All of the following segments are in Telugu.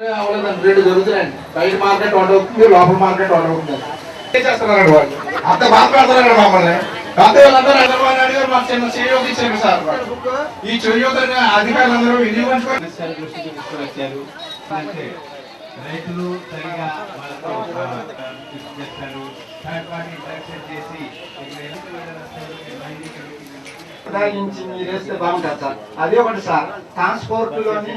అవ్వలేదండి రెండు జరుగుతున్నాయండి బయట మార్కెట్ వంట అవుతుంది లోపల మార్కెట్ వంట అవుతుంది. చేస్తున్నారండి వాళ్ళు? అంత బాధపడుతున్నారండి మమ్మల్ని. కాకపోతే హైదరాబాద్ నాయుడు గారు మాకు చిన్న చేయూత ఇచ్చారు సార్ ఈ చేయూత అధికారులందరూ వినియోగించుకొని రైతులు సరిగా వాళ్ళతో చేస్తారు. థర్డ్ పార్టీ చేసి ఇక్కడ ఎన్నికల వ్యవస్థలో మైనింగ్ కమిటీ ఉదాహరించి మీరేస్తే బాగుంటుంది సార్ అదే ఒకటి సార్ ట్రాన్స్పోర్ట్లోని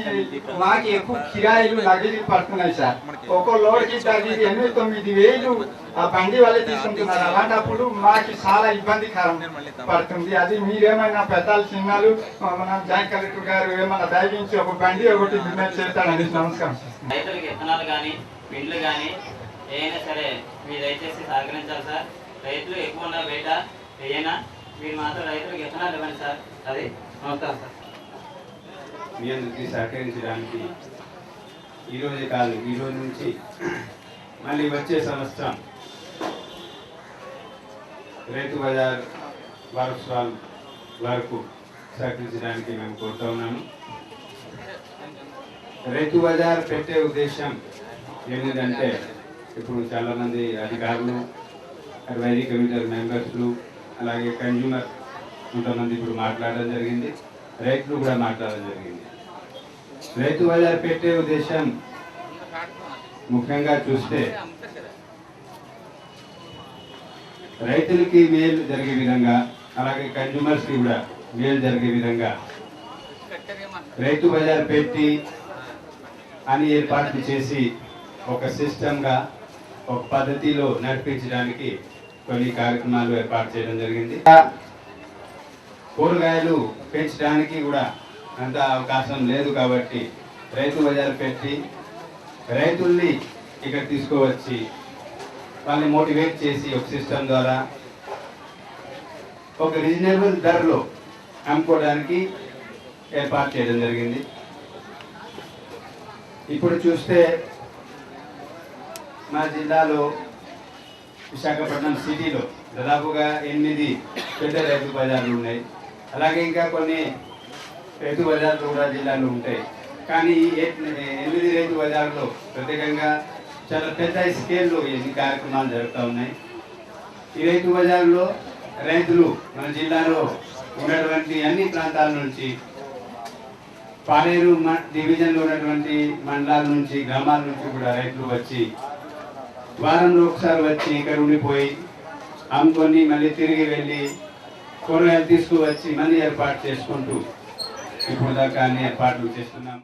మాకు ఎక్కువ కిరాయిలు నగిలి పడుతున్నాయి సార్. ఒక లోడ్కి తగ్గి ఎనిమిది తొమ్మిది వేలు ఆ బండి వాళ్ళే తీసుకుంటున్నారు. అలాంటప్పుడు మాకు చాలా ఇబ్బందికరం పడుతుంది. అది మీరేమైనా పెద్దలు చిన్నాలు మన జాయింట్ కలెక్టర్ గారు ఏమైనా దయవించి ఒక బండి ఒకటి నిర్ణయం చేస్తాడని నమస్కారం రైతులకు విత్తనాలు కానీ పిండ్లు కానీ ఏదైనా సరే మీరు దయచేసి సహకరించాలి సార్. రైతులు ఎక్కువ ఉన్న బయట ఏదైనా మీరు మాత్రం రైతులకు విత్తనాలు ఇవ్వండి సార్. అది. నమస్కారం సార్. మీ అందరికీ సహకరించడానికి ఈరోజే కాదు ఈ రోజు నుంచి మళ్ళీ వచ్చే సంవత్సరం రైతు బజార్ వారోత్సవాల వరకు సహకరించడానికి మేము కోరుతా ఉన్నాము. రైతు బజార్ పెట్టే ఉద్దేశం ఏమిటంటే ఇప్పుడు చాలామంది అధికారులు అడ్వైజరీ కమిటీ మెంబర్స్లు అలాగే కన్జ్యూమర్ కొంతమంది ఇప్పుడు మాట్లాడడం జరిగింది. రైతులు కూడా మాట్లాడడం జరిగింది. రైతు బజార్ పెట్టే ఉద్దేశం ముఖ్యంగా చూస్తే రైతులకి మేలు జరిగే విధంగా అలాగే కన్జ్యూమర్స్కి కూడా మేలు జరిగే విధంగా రైతు బజార్ పెట్టి అని ఏర్పాట్లు చేసి ఒక సిస్టమ్గా ఒక పద్ధతిలో నడిపించడానికి కొన్ని కార్యక్రమాలు ఏర్పాటు చేయడం జరిగింది. కూరగాయలు పెంచడానికి కూడా అంత అవకాశం లేదు కాబట్టి రైతు బజార్ పెట్టి రైతుల్ని ఇక్కడ తీసుకువచ్చి వాళ్ళని మోటివేట్ చేసి ఒక సిస్టమ్ ద్వారా ఒక రీజనబుల్ ధరలో అమ్ముకోవడానికి ఏర్పాటు చేయడం జరిగింది. ఇప్పుడు చూస్తే మా జిల్లాలో విశాఖపట్నం సిటీలో దాదాపుగా ఎనిమిది పెద్ద రైతు బజార్లు ఉన్నాయి. అలాగే ఇంకా కొన్ని రైతు బజార్లు కూడా జిల్లాలో ఉంటాయి. కానీ ఎనిమిది రైతు బజార్లో ప్రత్యేకంగా చాలా పెద్ద స్కేల్లో ఎన్ని కార్యక్రమాలు జరుగుతూ ఉన్నాయి. ఈ రైతు బజార్లో రైతులు మన జిల్లాలో ఉన్నటువంటి అన్ని ప్రాంతాల నుంచి పాలేరు మ- డివిజన్లో ఉన్నటువంటి మండలాల నుంచి గ్రామాల నుంచి కూడా రైతులు వచ్చి వారంలో ఒకసారి వచ్చి ఇక్కడ ఉండిపోయి అమ్ముకొని మళ్ళీ తిరిగి వెళ్ళి కూరగాయలు తీసుకువచ్చి మళ్ళీ ఏర్పాటు చేసుకుంటూ ఇప్పుడు దాకా అన్ని ఏర్పాట్లు చేస్తున్నాం